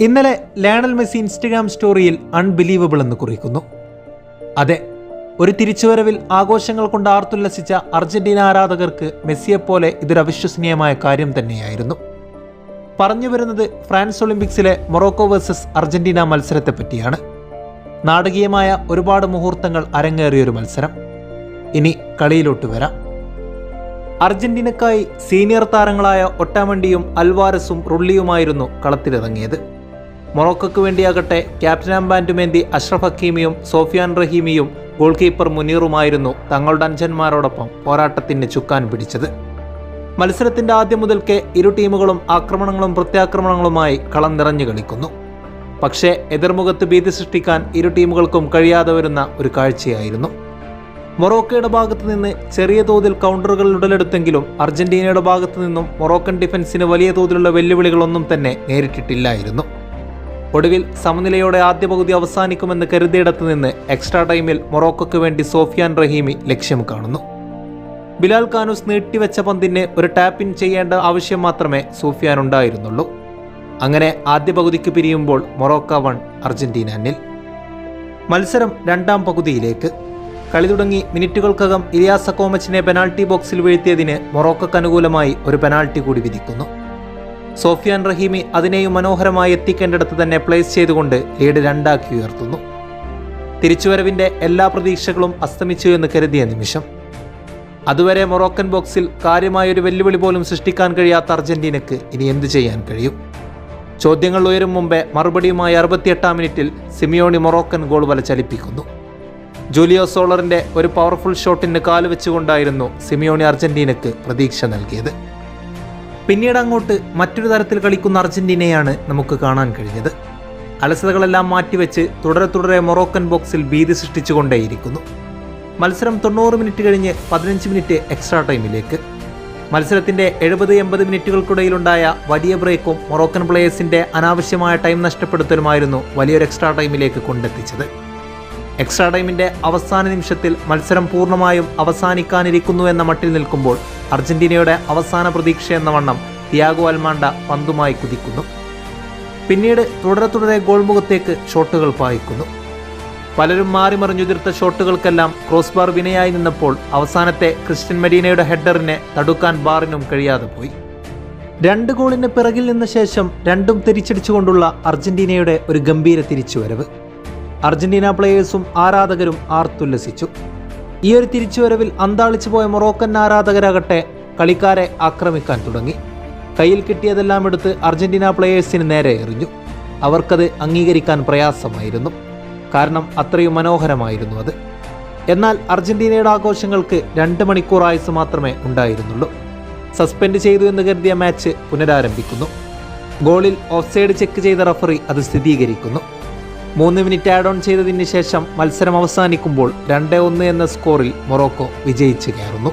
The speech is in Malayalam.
ഇന്നലെ ലയണൽ മെസ്സി ഇൻസ്റ്റഗ്രാം സ്റ്റോറിയിൽ അൺബിലീവബിൾ എന്ന് കുറിക്കുന്നു. അതെ ഒരു തിരിച്ചുവരവിൽ ആഘോഷങ്ങൾ കൊണ്ട് ആർത്തുല്ലസിച്ച അർജന്റീന ആരാധകർക്ക് മെസ്സിയെപ്പോലെ ഇതൊരു അവിശ്വസനീയമായ കാര്യം തന്നെയായിരുന്നു. പറഞ്ഞു വരുന്നത് ഫ്രാൻസ് ഒളിമ്പിക്സിലെ മൊറോക്കോ വേഴ്സസ് അർജന്റീന മത്സരത്തെ പറ്റിയാണ്. നാടകീയമായ ഒരുപാട് മുഹൂർത്തങ്ങൾ അരങ്ങേറിയൊരു മത്സരം. ഇനി കളിയിലോട്ട് വരാം. അർജന്റീനക്കായി സീനിയർ താരങ്ങളായ ഒട്ടാമണ്ടിയും അൽവാരസും റുള്ളിയുമായിരുന്നു കളത്തിലിറങ്ങിയത്. മൊറോക്കോക്ക് വേണ്ടിയാകട്ടെ ക്യാപ്റ്റൻ അംബാൻഡുമേന്തി അഷ്റഫ് ഹക്കീമിയും സോഫിയാൻ റഹീമിയും ഗോൾ കീപ്പർ മുനീറുമായിരുന്നു തങ്ങളുടെ അഞ്ചന്മാരോടൊപ്പം പോരാട്ടത്തിന് ചുക്കാൻ പിടിച്ചത്. മത്സരത്തിന്റെ ആദ്യം മുതൽക്കേ ഇരു ടീമുകളും ആക്രമണങ്ങളും പ്രത്യാക്രമണങ്ങളുമായി കളം നിറഞ്ഞു കളിക്കുന്നു. പക്ഷേ എതിർമുഖത്ത് ഭീതി സൃഷ്ടിക്കാൻ ഇരു ടീമുകൾക്കും കഴിയാതെ വരുന്ന ഒരു കാഴ്ചയായിരുന്നു. മൊറോക്കോയുടെ ഭാഗത്തു നിന്ന് ചെറിയ തോതിൽ കൗണ്ടറുകൾ ഉടലെടുത്തെങ്കിലും അർജന്റീനയുടെ ഭാഗത്തു നിന്നും മൊറോക്കൻ ഡിഫൻസിന് വലിയ തോതിലുള്ള വെല്ലുവിളികളൊന്നും തന്നെ നേരിട്ടിട്ടില്ലായിരുന്നു. ഒടുവിൽ സമനിലയോടെ ആദ്യ പകുതി അവസാനിക്കുമെന്ന് കരുതിയിടത്ത് നിന്ന് എക്സ്ട്രാ ടൈമിൽ മൊറോക്കോയ്ക്ക് വേണ്ടി സോഫിയാൻ റഹീമി ലക്ഷ്യം കാണുന്നു. ബിലാൽ കാനൂസ് നീട്ടിവെച്ച പന്തിന് ഒരു ടാപ്പ് ഇൻ ചെയ്യേണ്ട ആവശ്യം മാത്രമേ സോഫിയാൻ ഉണ്ടായിരുന്നുള്ളൂ. അങ്ങനെ ആദ്യ പകുതിക്ക് പിരിയുമ്പോൾ മൊറോക്ക വൺ അർജന്റീന നിൽ മത്സരം രണ്ടാം പകുതിയിലേക്ക്. കളി തുടങ്ങി മിനിറ്റുകൾക്കകം ഇലിയാസ് അക്കോമച്ചിനെ പെനാൾട്ടി ബോക്സിൽ വീഴ്ത്തിയതിന് മൊറോക്കോക്ക് അനുകൂലമായി ഒരു പെനാൾട്ടി കൂടി വിധിക്കുന്നു. സോഫിയാൻ റഹീമി അതിനെയും മനോഹരമായി എത്തിക്കേണ്ടിടത്ത് തന്നെ പ്ലേസ് ചെയ്തുകൊണ്ട് ലീഡ് രണ്ടാക്കി ഉയർത്തുന്നു. തിരിച്ചുവരവിന്റെ എല്ലാ പ്രതീക്ഷകളും അസ്തമിച്ചു എന്ന് കരുതിയ നിമിഷം. അതുവരെ മൊറോക്കൻ ബോക്സിൽ കാര്യമായൊരു വെല്ലുവിളി പോലും സൃഷ്ടിക്കാൻ കഴിയാത്ത അർജന്റീനക്ക് ഇനി എന്തു ചെയ്യാൻ കഴിയും? ചോദ്യങ്ങൾ ഉയരും മുമ്പേ മറുപടിയുമായി അറുപത്തിയെട്ടാം മിനിറ്റിൽ സിമിയോണി മൊറോക്കൻ ഗോൾ വല ചലിപ്പിക്കുന്നു. ജൂലിയോ സോളറിന്റെ ഒരു പവർഫുൾ ഷോട്ടിന് കാലുവെച്ചുകൊണ്ടായിരുന്നു സിമിയോണി അർജന്റീനക്ക് പ്രതീക്ഷ നൽകിയത്. പിന്നീട് അങ്ങോട്ട് മറ്റൊരു തരത്തിൽ കളിക്കുന്ന അർജന്റീനയാണ് നമുക്ക് കാണാൻ കഴിഞ്ഞത്. അലസതകളെല്ലാം മാറ്റിവെച്ച് തുടരെ തുടരെ മൊറോക്കൻ ബോക്സിൽ ഭീതി സൃഷ്ടിച്ചുകൊണ്ടേയിരിക്കുന്നു. മത്സരം തൊണ്ണൂറ് മിനിറ്റ് കഴിഞ്ഞ് പതിനഞ്ച് മിനിറ്റ് എക്സ്ട്രാ ടൈമിലേക്ക്. മത്സരത്തിന്റെ എഴുപത് എൺപത് മിനിറ്റുകൾക്കിടയിലുണ്ടായ വലിയ ബ്രേക്കും മൊറോക്കൻ പ്ലേയേഴ്സിന്റെ അനാവശ്യമായ ടൈം നഷ്ടപ്പെടുത്തലുമായിരുന്നു വലിയൊരു എക്സ്ട്രാ ടൈമിലേക്ക് കൊണ്ടെത്തിച്ചത്. എക്സ്ട്രാ ടൈമിന്റെ അവസാന നിമിഷത്തിൽ മത്സരം പൂർണമായും അവസാനിക്കാനിരിക്കുന്നു എന്ന മട്ടിൽ നിൽക്കുമ്പോൾ അർജന്റീനയുടെ അവസാന പ്രതീക്ഷ എന്ന വണ്ണം തിയാഗോ അൽമാണ്ട പന്തുമായി കുതിക്കുന്നു. പിന്നീട് തുടരെ തുടരെ ഗോൾമുഖത്തേക്ക് ഷോട്ടുകൾ പായിക്കുന്നു പലരും മാറി മറിഞ്ഞുതിർത്ത ഷോട്ടുകൾക്കെല്ലാം ക്രോസ് ബാർ വിനയായി നിന്നപ്പോൾ അവസാനത്തെ ക്രിസ്ത്യൻ മെഡീനയുടെ ഹെഡറിനെ തടുക്കാൻ ബാറിനും കഴിയാതെ പോയി. രണ്ട് ഗോളിന് പിറകിൽ നിന്ന ശേഷം രണ്ടും തിരിച്ചടിച്ചുകൊണ്ടുള്ള അർജന്റീനയുടെ ഒരു ഗംഭീര തിരിച്ചുവരവ്. അർജന്റീന പ്ലേയേഴ്സും ആരാധകരും ആർത്തുല്ലസിച്ചു. ഈ ഒരു തിരിച്ചുവരവിൽ അന്താളിച്ചു പോയ മൊറോക്കൻ ആരാധകരാകട്ടെ കളിക്കാരെ ആക്രമിക്കാൻ തുടങ്ങി. കയ്യിൽ കിട്ടിയതെല്ലാം എടുത്ത് അർജന്റീന പ്ലേയേഴ്സിന് നേരെ എറിഞ്ഞു. അവർക്കത് അംഗീകരിക്കാൻ പ്രയാസമായിരുന്നു. കാരണം അത്രയും മനോഹരമായിരുന്നു അത്. എന്നാൽ അർജന്റീനയുടെ ആഘോഷങ്ങൾക്ക് രണ്ട് മണിക്കൂർ ആയുസ് മാത്രമേ ഉണ്ടായിരുന്നുള്ളൂ. സസ്പെൻഡ് ചെയ്തു എന്ന് കരുതിയ മാച്ച് പുനരാരംഭിക്കുന്നു. ഗോളിൽ ഓഫ്സൈഡ് ചെക്ക് ചെയ്ത റഫറി അത് സ്ഥിരീകരിക്കുന്നു. മൂന്ന് മിനിറ്റ് ആഡ് ഓൺ ചെയ്തതിന് ശേഷം മത്സരം അവസാനിക്കുമ്പോൾ രണ്ട് ഒന്ന് എന്ന സ്കോറിൽ മൊറോക്കോ വിജയിച്ചു കയറുന്നു.